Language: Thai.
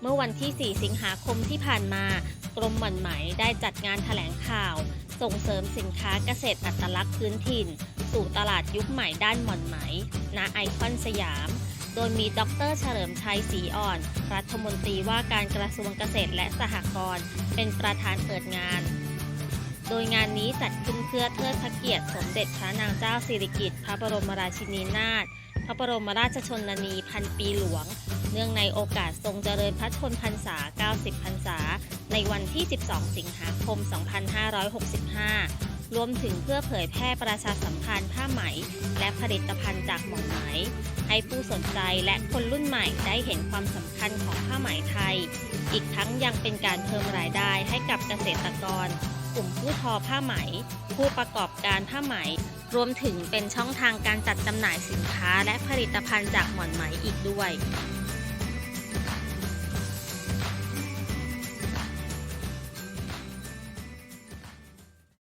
เมื่อวันที่ 4 สิงหาคมที่ผ่านมา กรมหม่อนไหมได้จัดงานแถลงข่าว ส่งเสริมสินค้าเกษตรอัตลักษณ์พื้นถิ่น สู่ตลาดยุคใหม่ด้านหม่อนไหม ณไอคอนสยาม โดยมีดรเฉลิมชัยศรีอ่อน รัฐมนตรีว่าการกระทรวงเกษตรและสหกรณ์เป็นประธานเปิดงานโดยงานนี้จัดขึ้นเพื่อเทิดพระเกียรติสมเด็จพระนางเจ้าสิริกิติ์พระบรมราชินีนาถ ระบรมราชชนนีพันปีหลวง เนื่องในโอกาสทรงเจริญพระชนพรรษา 90 พรรษา ในวันที่ 12 สิงหาคม 2565 รวมถึงเพื่อเผยแพร่ประชาสัมพันธ์ผ้าไหม และผลิตภัณฑ์จากหมอนไหม ให้ผู้สนใจและคนรุ่นใหม่ได้เห็นความสำคัญของผ้าไหมไทย อีกทั้งยังเป็นการเพิ่มรายได้ให้กับเกษตรกร กลุ่มผู้ทอผ้าไหม ผู้ประกอบการผ้าไหม รวมถึงเป็นช่องทางการจัดจำหน่ายสินค้าและผลิตภัณฑ์จากหมอนไหมอีกด้วย